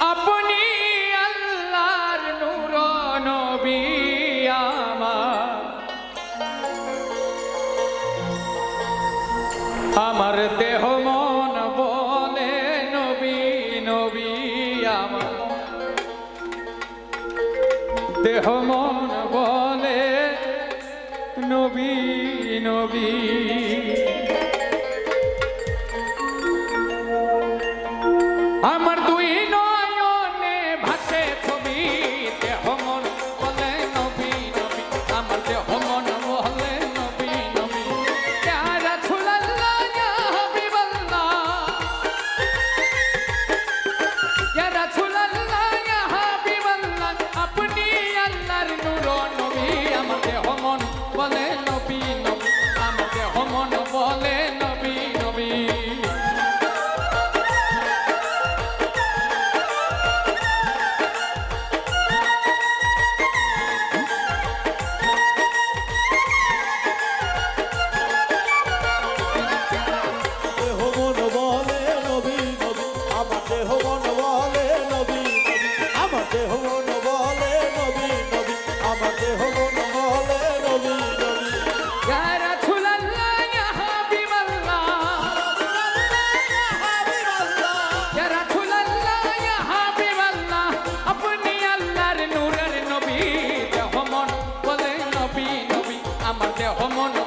আপনি আল্লাহর নূর নবী আমার। দেহ মন বলে নবী নবী আমার। দেহ মন বলে নবী নবী। homo on.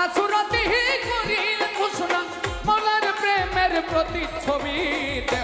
সারা সুরতি করিলেন মুসলাম মনের প্রেমের প্রতিচ্ছবিতে